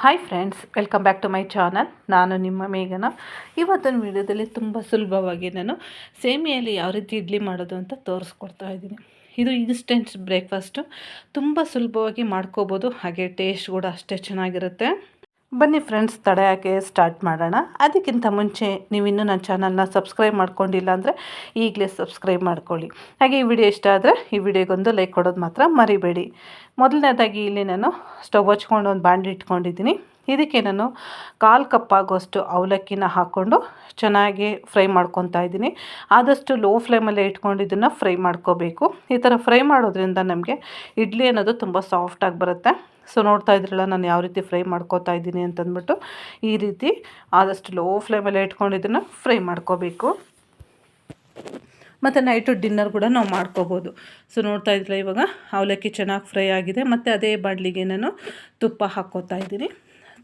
Hi friends welcome back to my channel ನಾನು ನಿಮ್ಮ ಮೇಘನ. ಇವತ್ತಿನ ವಿಡಿಯೋದಲ್ಲಿ ತುಂಬ ಸುಲಭವಾಗಿ ನಾನು ಸೇಮಿಯಲ್ಲಿ ಯಾವ ರೀತಿ ಇಡ್ಲಿ ಮಾಡೋದು ಅಂತ ತೋರಿಸ್ಕೊಡ್ತಾ ಇದ್ದೀನಿ. ಇದು ಇನ್ಸ್ಟೆಂಟ್ ಬ್ರೇಕ್ಫಾಸ್ಟು ತುಂಬ ಸುಲಭವಾಗಿ ಮಾಡ್ಕೋಬೋದು. ಹಾಗೆ ಟೇಸ್ಟ್ ಕೂಡ ಅಷ್ಟೇ ಚೆನ್ನಾಗಿರುತ್ತೆ. ಬನ್ನಿ ಫ್ರೆಂಡ್ಸ್ ತಡೆ ಹಾಕಿ ಸ್ಟಾರ್ಟ್ ಮಾಡೋಣ. ಅದಕ್ಕಿಂತ ಮುಂಚೆ ನೀವು ಇನ್ನೂ ನನ್ನ ಚಾನಲ್ನ ಸಬ್ಸ್ಕ್ರೈಬ್ ಮಾಡ್ಕೊಂಡಿಲ್ಲ ಅಂದರೆ ಈಗಲೇ ಸಬ್ಸ್ಕ್ರೈಬ್ ಮಾಡ್ಕೊಳ್ಳಿ. ಹಾಗೆ ಈ ವಿಡಿಯೋ ಇಷ್ಟ ಆದರೆ ಈ ವಿಡಿಯೋಗೊಂದು ಲೈಕ್ ಕೊಡೋದು ಮಾತ್ರ ಮರಿಬೇಡಿ. ಮೊದಲನೇದಾಗಿ ಇಲ್ಲಿ ನಾನು ಸ್ಟವ್ ಹಚ್ಕೊಂಡು ಒಂದು ಬಾಂಡ್ಲಿ ಇಟ್ಕೊಂಡಿದ್ದೀನಿ. ಇದಕ್ಕೆ ನಾನು ಕಾಲು ಕಪ್ ಆಗೋಷ್ಟು ಅವಲಕ್ಕಿನ ಹಾಕ್ಕೊಂಡು ಚೆನ್ನಾಗಿ ಫ್ರೈ ಮಾಡ್ಕೊತಾ ಇದ್ದೀನಿ. ಆದಷ್ಟು ಲೋ ಫ್ಲೇಮಲ್ಲೇ ಇಟ್ಕೊಂಡು ಇದನ್ನು ಫ್ರೈ ಮಾಡ್ಕೋಬೇಕು. ಈ ಥರ ಫ್ರೈ ಮಾಡೋದ್ರಿಂದ ನಮಗೆ ಇಡ್ಲಿ ಅನ್ನೋದು ತುಂಬ ಸಾಫ್ಟಾಗಿ ಬರುತ್ತೆ. ಸೊ ನೋಡ್ತಾ ಇದ್ರಲ್ಲ, ನಾನು ಯಾವ ರೀತಿ ಫ್ರೈ ಮಾಡ್ಕೋತಾ ಇದ್ದೀನಿ ಅಂತಂದ್ಬಿಟ್ಟು ಈ ರೀತಿ ಆದಷ್ಟು ಲೋ ಫ್ಲೇಮಲ್ಲೇ ಇಟ್ಕೊಂಡು ಇದನ್ನು ಫ್ರೈ ಮಾಡ್ಕೋಬೇಕು. ಮತ್ತು ನೈಟು ಡಿನ್ನರ್ ಕೂಡ ನಾವು ಮಾಡ್ಕೋಬೋದು. ಸೊ ನೋಡ್ತಾ ಇದ್ರಲ್ಲ ಇವಾಗ ಅವಲಕ್ಕಿ ಚೆನ್ನಾಗಿ ಫ್ರೈ ಆಗಿದೆ. ಮತ್ತು ಅದೇ ಬಾಣಲಿಗೆ ನಾನು ತುಪ್ಪ ಹಾಕ್ಕೋತಾ ಇದ್ದೀನಿ.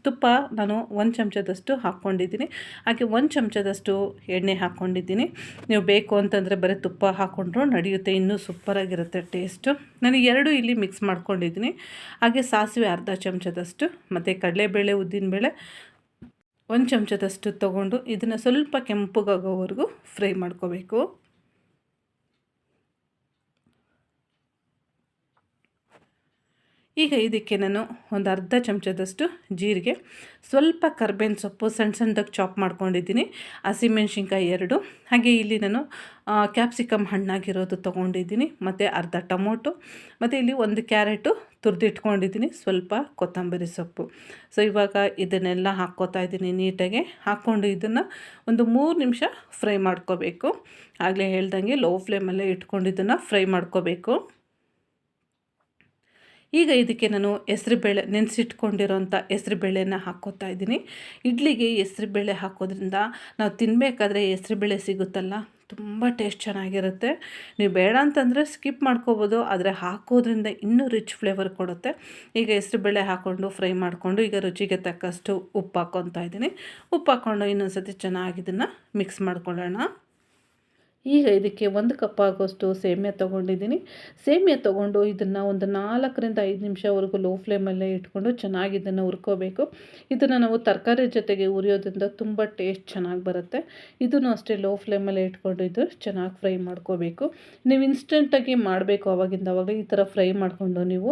ತುಪ್ಪ ನಾನು ಒಂದು ಚಮಚದಷ್ಟು ಹಾಕ್ಕೊಂಡಿದ್ದೀನಿ. ಹಾಗೆ ಒಂದು ಚಮಚದಷ್ಟು ಎಣ್ಣೆ ಹಾಕ್ಕೊಂಡಿದ್ದೀನಿ. ನೀವು ಬೇಕು ಅಂತಂದರೆ ಬರೀ ತುಪ್ಪ ಹಾಕ್ಕೊಂಡ್ರು ನಡೆಯುತ್ತೆ, ಇನ್ನೂ ಸೂಪರಾಗಿರುತ್ತೆ ಟೇಸ್ಟು. ನಾನು ಎರಡು ಇಲ್ಲಿ ಮಿಕ್ಸ್ ಮಾಡ್ಕೊಂಡಿದ್ದೀನಿ. ಹಾಗೆ ಸಾಸಿವೆ ಅರ್ಧ ಚಮಚದಷ್ಟು, ಮತ್ತು ಕಡಲೆಬೇಳೆ, ಉದ್ದಿನಬೇಳೆ ಒಂದು ಚಮಚದಷ್ಟು ತೊಗೊಂಡು ಇದನ್ನು ಸ್ವಲ್ಪ ಕೆಂಪುಗಾಗೋವರೆಗೂ ಫ್ರೈ ಮಾಡ್ಕೋಬೇಕು. ಈಗ ಇದಕ್ಕೆ ನಾನು ಒಂದು ಅರ್ಧ ಚಮಚದಷ್ಟು ಜೀರಿಗೆ, ಸ್ವಲ್ಪ ಕರ್ಬೇವಿನ ಸೊಪ್ಪು, ಸಣ್ಣ ಸಣ್ಣದಾಗಿ ಚಾಪ್ ಮಾಡ್ಕೊಂಡಿದ್ದೀನಿ. ಹಸಿಮೆಣ್ಸಿನ್ಕಾಯಿ ಎರಡು. ಹಾಗೆ ಇಲ್ಲಿ ನಾನು ಕ್ಯಾಪ್ಸಿಕಮ್ ಹಣ್ಣಾಗಿರೋದು ತೊಗೊಂಡಿದ್ದೀನಿ. ಮತ್ತು ಅರ್ಧ ಟೊಮೊಟೊ, ಮತ್ತು ಇಲ್ಲಿ ಒಂದು ಕ್ಯಾರೆಟು ತುರಿದಿಟ್ಕೊಂಡಿದ್ದೀನಿ, ಸ್ವಲ್ಪ ಕೊತ್ತಂಬರಿ ಸೊಪ್ಪು. ಸೊ, ಇವಾಗ ಇದನ್ನೆಲ್ಲ ಹಾಕ್ಕೋತಾ ಇದ್ದೀನಿ ನೀಟಾಗಿ. ಹಾಕ್ಕೊಂಡು ಇದನ್ನು ಒಂದು ಮೂರು ನಿಮಿಷ ಫ್ರೈ ಮಾಡ್ಕೋಬೇಕು. ಆಗಲೇ ಹೇಳ್ದಂಗೆ ಲೋ ಫ್ಲೇಮಲ್ಲೇ ಇಟ್ಕೊಂಡು ಇದನ್ನು ಫ್ರೈ ಮಾಡ್ಕೋಬೇಕು. ಈಗ ಇದಕ್ಕೆ ನಾನು ಹೆಸರುಬೇಳೆ ನೆನೆಸಿಟ್ಕೊಂಡಿರೋಂಥ ಹೆಸರುಬೇಳೆನ ಹಾಕ್ಕೋತಾ ಇದ್ದೀನಿ. ಇಡ್ಲಿಗೆ ಹೆಸರುಬೇಳೆ ಹಾಕೋದ್ರಿಂದ ನಾವು ತಿನ್ನಬೇಕಾದ್ರೆ ಹೆಸರುಬೇಳೆ ಸಿಗುತ್ತಲ್ಲ, ತುಂಬ ಟೇಸ್ಟ್ ಚೆನ್ನಾಗಿರುತ್ತೆ. ನೀವು ಬೇಡ ಅಂತಂದರೆ ಸ್ಕಿಪ್ ಮಾಡ್ಕೋಬೋದು, ಆದರೆ ಹಾಕೋದ್ರಿಂದ ಇನ್ನೂ ರಿಚ್ ಫ್ಲೇವರ್ ಕೊಡುತ್ತೆ. ಈಗ ಹೆಸರುಬೇಳೆ ಹಾಕ್ಕೊಂಡು ಫ್ರೈ ಮಾಡಿಕೊಂಡು ಈಗ ರುಚಿಗೆ ತಕ್ಕಷ್ಟು ಉಪ್ಪು ಹಾಕ್ಕೊತಾ ಇದ್ದೀನಿ. ಉಪ್ಪು ಹಾಕ್ಕೊಂಡು ಇನ್ನೊಂದು ಸತಿ ಚೆನ್ನಾಗಿ ಇದನ್ನು ಮಿಕ್ಸ್ ಮಾಡ್ಕೊಳ್ಳೋಣ. ಈಗ ಇದಕ್ಕೆ ಒಂದು ಕಪ್ ಆಗೋಷ್ಟು ಸೇಮ್ಯ ತೊಗೊಂಡಿದ್ದೀನಿ. ಸೇಮ್ಯ ತೊಗೊಂಡು ಇದನ್ನು ಒಂದು ನಾಲ್ಕರಿಂದ ಐದು ನಿಮಿಷವರೆಗೂ ಲೋ ಫ್ಲೇಮಲ್ಲೇ ಇಟ್ಕೊಂಡು ಚೆನ್ನಾಗಿ ಇದನ್ನು ಹುರ್ಕೋಬೇಕು. ಇದನ್ನು ನಾವು ತರಕಾರಿ ಜೊತೆಗೆ ಉರಿಯೋದ್ರಿಂದ ತುಂಬ ಟೇಸ್ಟ್ ಚೆನ್ನಾಗಿ ಬರುತ್ತೆ. ಇದನ್ನು ಅಷ್ಟೇ ಲೋ ಫ್ಲೇಮಲ್ಲೇ ಇಟ್ಕೊಂಡು ಇದು ಚೆನ್ನಾಗಿ ಫ್ರೈ ಮಾಡ್ಕೋಬೇಕು. ನೀವು ಇನ್ಸ್ಟೆಂಟಾಗಿ ಮಾಡಬೇಕು ಅವಾಗಿಂದ ಅವಾಗ ಈ ಥರ ಫ್ರೈ ಮಾಡಿಕೊಂಡು ನೀವು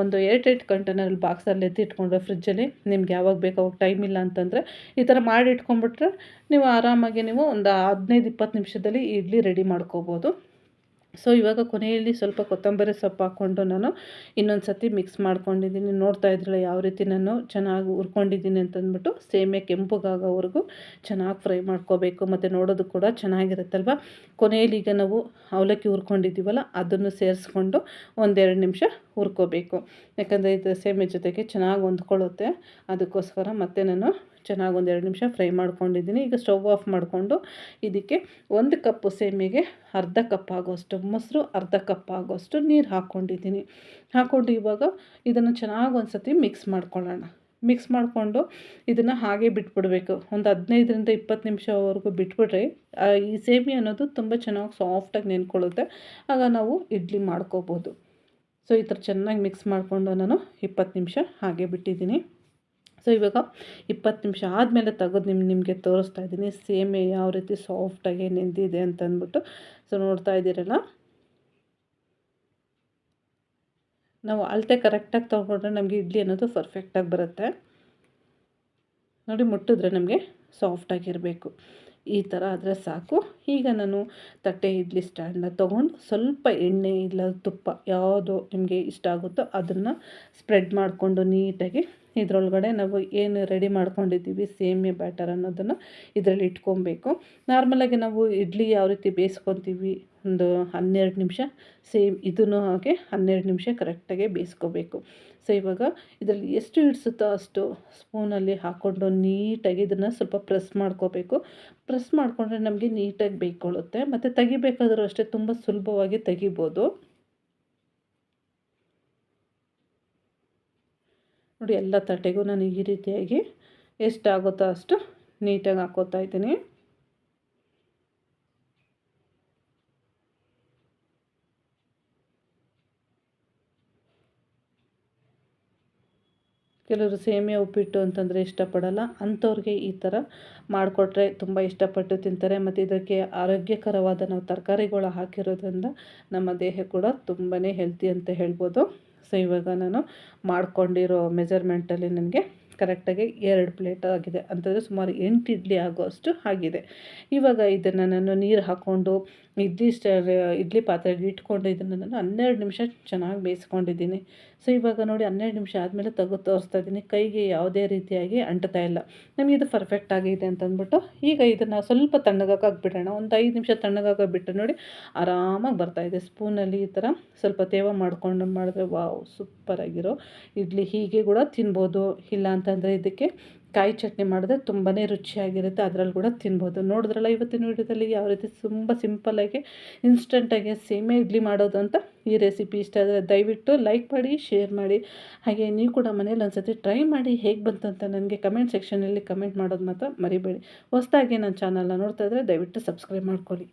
ಒಂದು ಏಟ್ ಏಟ್ ಕಂಟೈನರ್ ಬಾಕ್ಸಲ್ಲಿ ಎತ್ತಿಟ್ಕೊಂಡ್ರೆ ಫ್ರಿಜ್ಜಲ್ಲಿ ನಿಮ್ಗೆ ಯಾವಾಗ ಬೇಕು ಅವಾಗ ಟೈಮ್ ಇಲ್ಲ ಅಂತಂದರೆ ಈ ಥರ ಮಾಡಿ ಇಟ್ಕೊಂಡ್ಬಿಟ್ರೆ ನೀವು ಆರಾಮಾಗಿ ನೀವು ಒಂದು ಹದಿನೈದು, ಇಪ್ಪತ್ತು ನಿಮಿಷದಲ್ಲಿ ಇಡ್ಲಿ ರೆಡಿ ಮಾಡ್ಕೋಬೋದು. ಸೊ ಇವಾಗ ಕೊನೆಯಲ್ಲಿ ಸ್ವಲ್ಪ ಕೊತ್ತಂಬರಿ ಸೊಪ್ಪು ಹಾಕ್ಕೊಂಡು ನಾನು ಇನ್ನೊಂದು ಸತಿ ಮಿಕ್ಸ್ ಮಾಡ್ಕೊಂಡಿದ್ದೀನಿ. ನೋಡ್ತಾ ಇದ್ರಲ್ಲ ಯಾವ ರೀತಿ ನಾನು ಚೆನ್ನಾಗಿ ಹುರ್ಕೊಂಡಿದ್ದೀನಿ ಅಂತಂದ್ಬಿಟ್ಟು ಸೇಮೆ ಕೆಂಪುಗಾಗೋವರೆಗೂ ಚೆನ್ನಾಗಿ ಫ್ರೈ ಮಾಡ್ಕೋಬೇಕು. ಮತ್ತು ನೋಡೋದು ಕೂಡ ಚೆನ್ನಾಗಿರುತ್ತಲ್ವ? ಕೊನೆಯಲ್ಲಿ ಈಗ ನಾವು ಅವಲಕ್ಕಿ ಹುರ್ಕೊಂಡಿದ್ದೀವಲ್ಲ, ಅದನ್ನು ಸೇರಿಸ್ಕೊಂಡು ಒಂದೆರಡು ನಿಮಿಷ ಹುರ್ಕೋಬೇಕು. ಯಾಕಂದರೆ ಇದು ಸೇಮೆ ಜೊತೆಗೆ ಚೆನ್ನಾಗಿ ಹೊಂದ್ಕೊಳ್ಳುತ್ತೆ. ಅದಕ್ಕೋಸ್ಕರ ಮತ್ತೆ ನಾನು ಚೆನ್ನಾಗಿ ಒಂದು ಎರಡು ನಿಮಿಷ ಫ್ರೈ ಮಾಡ್ಕೊಂಡಿದ್ದೀನಿ. ಈಗ ಸ್ಟವ್ ಆಫ್ ಮಾಡಿಕೊಂಡು ಇದಕ್ಕೆ ಒಂದು ಕಪ್ಪು ಸೇಮಿಗೆ ಅರ್ಧ ಕಪ್ ಆಗೋಷ್ಟು, ಮೊಸರು ಅರ್ಧ ಕಪ್ ಆಗೋಷ್ಟು ನೀರು ಹಾಕ್ಕೊಂಡಿದ್ದೀನಿ ಹಾಕ್ಕೊಂಡು ಇವಾಗ ಇದನ್ನು ಚೆನ್ನಾಗಿ ಒಂದು ಸತಿ ಮಿಕ್ಸ್ ಮಾಡ್ಕೊಳ್ಳೋಣ. ಮಿಕ್ಸ್ ಮಾಡಿಕೊಂಡು ಇದನ್ನು ಹಾಗೆ ಬಿಟ್ಬಿಡಬೇಕು. ಒಂದು ಹದಿನೈದರಿಂದ ಇಪ್ಪತ್ತು ನಿಮಿಷವರೆಗೂ ಬಿಟ್ಬಿಟ್ರೆ ಈ ಸೇಮಿ ಅನ್ನೋದು ತುಂಬ ಚೆನ್ನಾಗಿ ಸಾಫ್ಟಾಗಿ ನೆನ್ಕೊಳ್ಳುತ್ತೆ. ಆಗ ನಾವು ಇಡ್ಲಿ ಮಾಡ್ಕೋಬೋದು. ಸೊ, ಈ ಥರ ಚೆನ್ನಾಗಿ ಮಿಕ್ಸ್ ಮಾಡಿಕೊಂಡು ನಾನು ಇಪ್ಪತ್ತು ನಿಮಿಷ ಹಾಗೆ ಬಿಟ್ಟಿದ್ದೀನಿ. ಸೊ ಇವಾಗ ಇಪ್ಪತ್ತು ನಿಮಿಷ ಆದಮೇಲೆ ತೆಗೆದು ನಿಮ್ಮ ನಿಮಗೆ ತೋರಿಸ್ತಾ ಇದ್ದೀನಿ. ಸೇಮೆ ಯಾವ ರೀತಿ ಸಾಫ್ಟಾಗಿ ನೆಂದಿದೆ ಅಂತ ಅಂದ್ಬಿಟ್ಟು ಸೊ ನೋಡ್ತಾ ಇದ್ದೀರಲ್ಲ? ನಾವು ಅಳತೆ ಕರೆಕ್ಟಾಗಿ ತೊಗೊಂಡ್ರೆ ನಮಗೆ ಇಡ್ಲಿ ಅನ್ನೋದು ಪರ್ಫೆಕ್ಟಾಗಿ ಬರುತ್ತೆ. ನೋಡಿ ಮುಟ್ಟಿದ್ರೆ ನಮಗೆ ಸಾಫ್ಟಾಗಿರಬೇಕು ಈ ಥರ ಆದರೆ ಸಾಕು. ಈಗ ನಾನು ತಟ್ಟೆ ಇಡ್ಲಿ ಸ್ಟ್ಯಾಂಡನ್ನ ತೊಗೊಂಡು ಸ್ವಲ್ಪ ಎಣ್ಣೆ ಇಲ್ಲ ತುಪ್ಪ ಯಾವುದು ನಿಮಗೆ ಇಷ್ಟ ಆಗುತ್ತೋ ಅದನ್ನು ಸ್ಪ್ರೆಡ್ ಮಾಡಿಕೊಂಡು ನೀಟಾಗಿ ಇದರೊಳಗಡೆ ನಾವು ಏನು ರೆಡಿ ಮಾಡ್ಕೊಂಡಿದ್ದೀವಿ ಸೇಮಿಯಾ ಬ್ಯಾಟರ್ ಅನ್ನೋದನ್ನು ಇದರಲ್ಲಿ ಇಟ್ಕೊಬೇಕು. ನಾರ್ಮಲಾಗಿ ನಾವು ಇಡ್ಲಿ ಯಾವ ರೀತಿ ಬೇಯಿಸ್ಕೊತೀವಿ ಒಂದು ಹನ್ನೆರಡು ನಿಮಿಷ ಸೇಮ್ ಇದನ್ನು ಹಾಗೆ ಹನ್ನೆರಡು ನಿಮಿಷ ಕರೆಕ್ಟಾಗಿ ಬೇಯಿಸ್ಕೋಬೇಕು. ಸೊ ಇವಾಗ ಇದರಲ್ಲಿ ಎಷ್ಟು ಇಡಿಸುತ್ತೋ ಅಷ್ಟು ಸ್ಪೂನಲ್ಲಿ ಹಾಕ್ಕೊಂಡು ನೀಟಾಗಿ ಇದನ್ನು ಸ್ವಲ್ಪ ಪ್ರೆಸ್ ಮಾಡ್ಕೋಬೇಕು. ಪ್ರೆಸ್ ಮಾಡಿಕೊಂಡ್ರೆ ನಮಗೆ ನೀಟಾಗಿ ಬೇಯ್ಕೊಳ್ಳುತ್ತೆ ಮತ್ತು ತೆಗಿಬೇಕಾದರೂ ಅಷ್ಟೇ ತುಂಬ ಸುಲಭವಾಗಿ ತೆಗಿಬೋದು. ನೋಡಿ, ಎಲ್ಲ ತಟ್ಟೆಗೂ ನಾನು ಈ ರೀತಿಯಾಗಿ ಎಷ್ಟಾಗುತ್ತೋ ಅಷ್ಟು ನೀಟಾಗಿ ಹಾಕೋತಾ ಇದ್ದೀನಿ. ಕೆಲವರು ಸೇಮಿಯ ಉಪ್ಪಿಟ್ಟು ಅಂತಂದರೆ ಇಷ್ಟಪಡಲ್ಲ. ಅಂಥವ್ರಿಗೆ ಈ ಥರ ಮಾಡಿಕೊಟ್ರೆ ತುಂಬ ಇಷ್ಟಪಟ್ಟು ತಿಂತಾರೆ. ಮತ್ತು ಇದಕ್ಕೆ ಆರೋಗ್ಯಕರವಾದ ನಾವು ತರಕಾರಿಗಳು ಹಾಕಿರೋದ್ರಿಂದ ನಮ್ಮ ದೇಹ ಕೂಡ ತುಂಬಾ ಹೆಲ್ತಿ ಅಂತ ಹೇಳ್ಬೋದು. ಸೊ ಇವಾಗ ನಾನು ಮಾಡ್ಕೊಂಡಿರೋ ಮೆಜರ್ಮೆಂಟಲ್ಲಿ ನನಗೆ ಕರೆಕ್ಟಾಗಿ ಎರಡು ಪ್ಲೇಟ್ ಆಗಿದೆ. ಅಂತಂದರೆ ಸುಮಾರು ಎಂಟು ಇಡ್ಲಿ ಆಗೋಷ್ಟು ಆಗಿದೆ. ಇವಾಗ ಇದನ್ನು ನಾನು ನೀರು ಹಾಕ್ಕೊಂಡು ಇಡ್ಲಿ ಸ್ಟ ಇಡ್ಲಿ ಪಾತ್ರೆಗೆ ಇಟ್ಕೊಂಡು ಇದನ್ನು ನಾನು ಹನ್ನೆರಡು ನಿಮಿಷ ಚೆನ್ನಾಗಿ ಬೇಯಿಸ್ಕೊಂಡಿದ್ದೀನಿ. ಸೊ, ಇವಾಗ ನೋಡಿ ಹನ್ನೆರಡು ನಿಮಿಷ ಆದಮೇಲೆ ತೆಗೆದು ತೋರಿಸ್ತಾ ಇದ್ದೀನಿ. ಕೈಗೆ ಯಾವುದೇ ರೀತಿಯಾಗಿ ಅಂಟ್ತಾ ಇಲ್ಲ. ನಮಗೆ ಇದು ಪರ್ಫೆಕ್ಟ್ ಆಗಿದೆ ಅಂತಂದ್ಬಿಟ್ಟು ಈಗ ಇದನ್ನು ಸ್ವಲ್ಪ ತಣ್ಣಗಾಕಿಬಿಡೋಣ ಬಿಡೋಣ ಒಂದು ಐದು ನಿಮಿಷ ತಣ್ಣಗಾಕ ಬಿಟ್ಟು ನೋಡಿ ಆರಾಮಾಗಿ ಬರ್ತಾಯಿದೆ ಸ್ಪೂನಲ್ಲಿ ಈ ಥರ ಸ್ವಲ್ಪ ತೇವ ಮಾಡಿಕೊಂಡು ಮಾಡಿದ್ರೆ ವಾವ್ ಸೂಪರಾಗಿರೋ ಇಡ್ಲಿ. ಹೀಗೆ ಕೂಡ ತಿನ್ಬೋದು. ಇಲ್ಲ ಅಂತಂದರೆ ಇದಕ್ಕೆ ಕಾಯಿ ಚಟ್ನಿ ಮಾಡಿದ್ರೆ ತುಂಬಾ ರುಚಿಯಾಗಿರುತ್ತೆ, ಅದರಲ್ಲಿ ಕೂಡ ತಿನ್ಬೋದು. ನೋಡಿದ್ರಲ್ಲ ಇವತ್ತಿನ ವೀಡಿಯೋದಲ್ಲಿ ಯಾವ ರೀತಿ ತುಂಬ ಸಿಂಪಲ್ಲಾಗಿ ಇನ್ಸ್ಟೆಂಟಾಗಿ ಸೇಮೆ ಇಡ್ಲಿ ಮಾಡೋದು ಅಂತ ಈ ರೆಸಿಪಿ ಇಷ್ಟ ಆದರೆ ದಯವಿಟ್ಟು ಲೈಕ್ ಮಾಡಿ ಶೇರ್ ಮಾಡಿ. ಹಾಗೆ ನೀವು ಕೂಡ ಮನೇಲಿ ಒಂದ್ಸತಿ ಟ್ರೈ ಮಾಡಿ ಹೇಗೆ ಬಂತು ಅಂತ ನನಗೆ ಕಮೆಂಟ್ ಸೆಕ್ಷನಲ್ಲಿ ಕಮೆಂಟ್ ಮಾಡೋದು ಮಾತ್ರ ಮರಿಬೇಡಿ. ಹೊಸದಾಗಿ ನನ್ನ ಚಾನಲ್ನ ನೋಡ್ತಾ ಇದ್ದರೆ ದಯವಿಟ್ಟು ಸಬ್ಸ್ಕ್ರೈಬ್ ಮಾಡ್ಕೊಳ್ಳಿ.